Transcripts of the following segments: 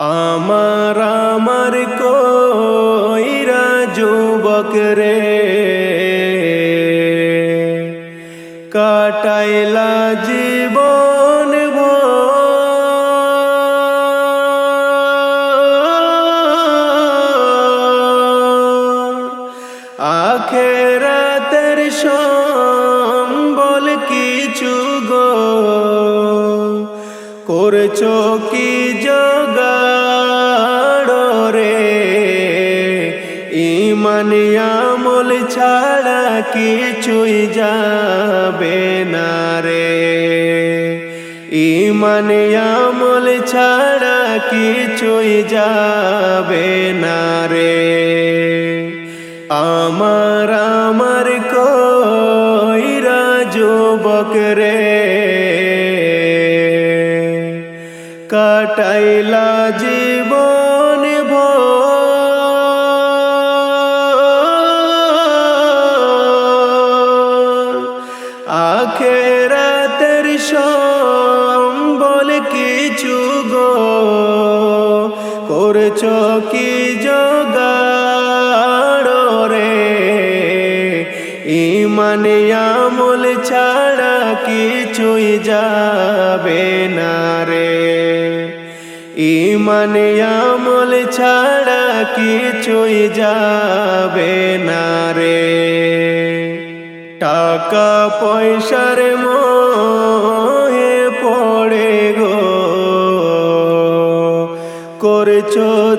আমার আমার কইরা যুবক রে। কাটাইলা জীবন আখেরাতের সম্বল কিছু গো। করছ কি জগাড় ইমান আমল ছাড়া কিছুই যাবে না রে। ইমান আমল ছাড়া কিছুই যাবে না রে। আমার আমার কইরা যুবক রে। কাটাইলা জীবন কিছু গো? করছ কি জগাড় রে? ইমানে আমল ছাড়া কিছুই যাবে না রে। ইমানে আমল ছাড়া কিছুই যাবে না রে। টাকা পয়সার মোহে পড়ে করছ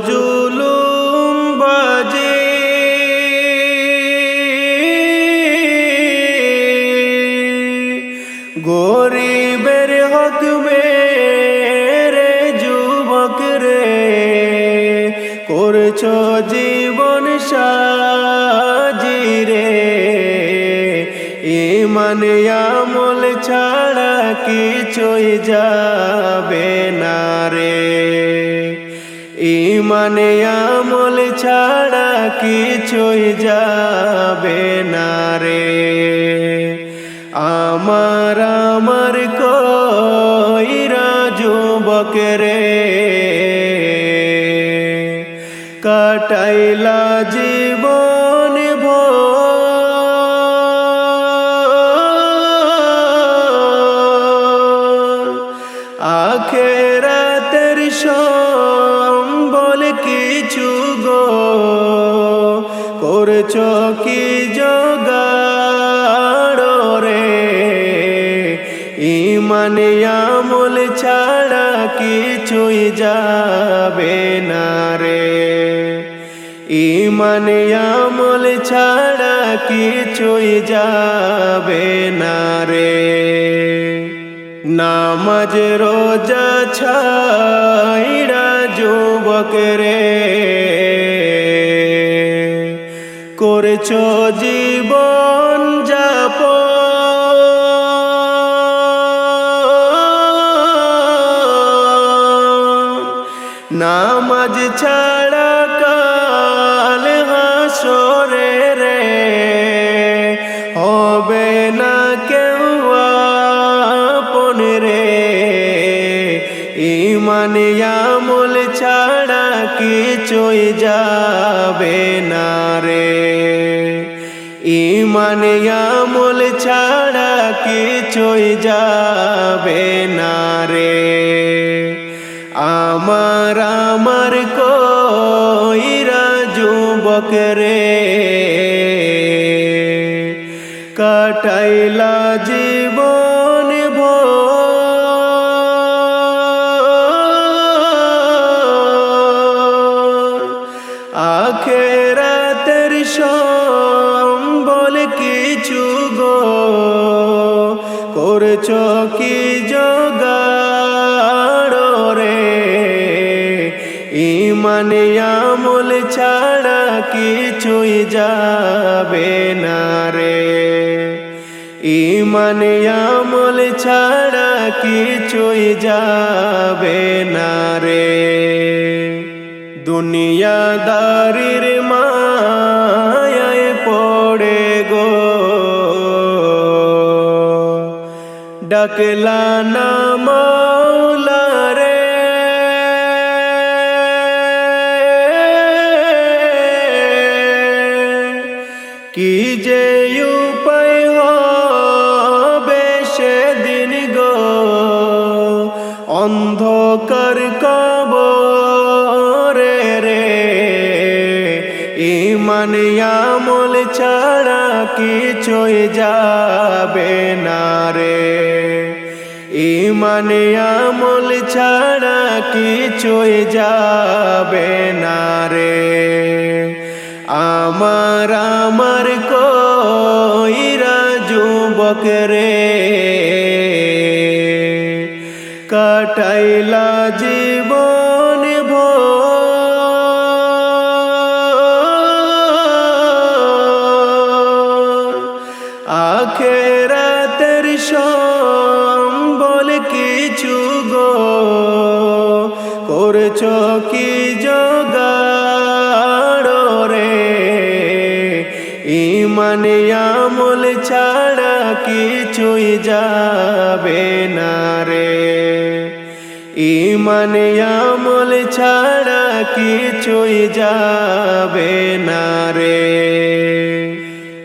জুলুম বাজে। গরিবের হক মেরে যুবক রে, করছ জীবন সাজি রে। ইমান আমল ছাড়া কিছুই যাবে না রে। ইমান আমল ছাড়া কিছুই যাবে না রে। আমার আমার কইরা যুবক রে। কাটাইলা জীবন আখেরাতের সম্বল কিছু গো, করছ কি জগাড় রে? ইমানে ছাড়া কিছুই যাবে না রে। ইমানে আমল ছাড়া কিছুই যাবে না রে। নামাজ রোজা ছাইরা যুবক রে করছ জীবন যাপ নামাজ ছাড়া কাল হাসরে রে ইমান আমল ছাড়া কিছুই যাবে না রে। ইমান আমল ছাড়া কিছুই যাবে না রে। আমার আমার কইরা যুবক রে। কাটাইলা জীবন আখেরাতের সম্বল কিছু গো। করছ কি জগাড় রে? ইমানে আমল ছাড়া কিছুই যাবে না রে। ইমানে আমল ছাড়া কিছুই যাবে না রে। দুনিয়াদারির মায়ায় পড়ে গো। ডাকলা না মাওলা রে কি যে উপায় হবে সেদিন গো। অন্ধকার ইমান আমল ছাড়া কিছুই যাবে না রে। ইমান আমল ছাড়া কিছুই যাবে না রে। আমার আমার কইরা যুবক রে, কাটাইলা জীবন করছ কি জগাড় রে। ইমান আমল ছাড়া কিছুই যাবে না রে। ইমান আমল ছাড়া কিছুই যাবে না রে।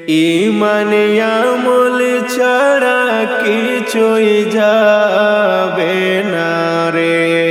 ইমান আমল ছাড়া কিছুই যাবে না রে।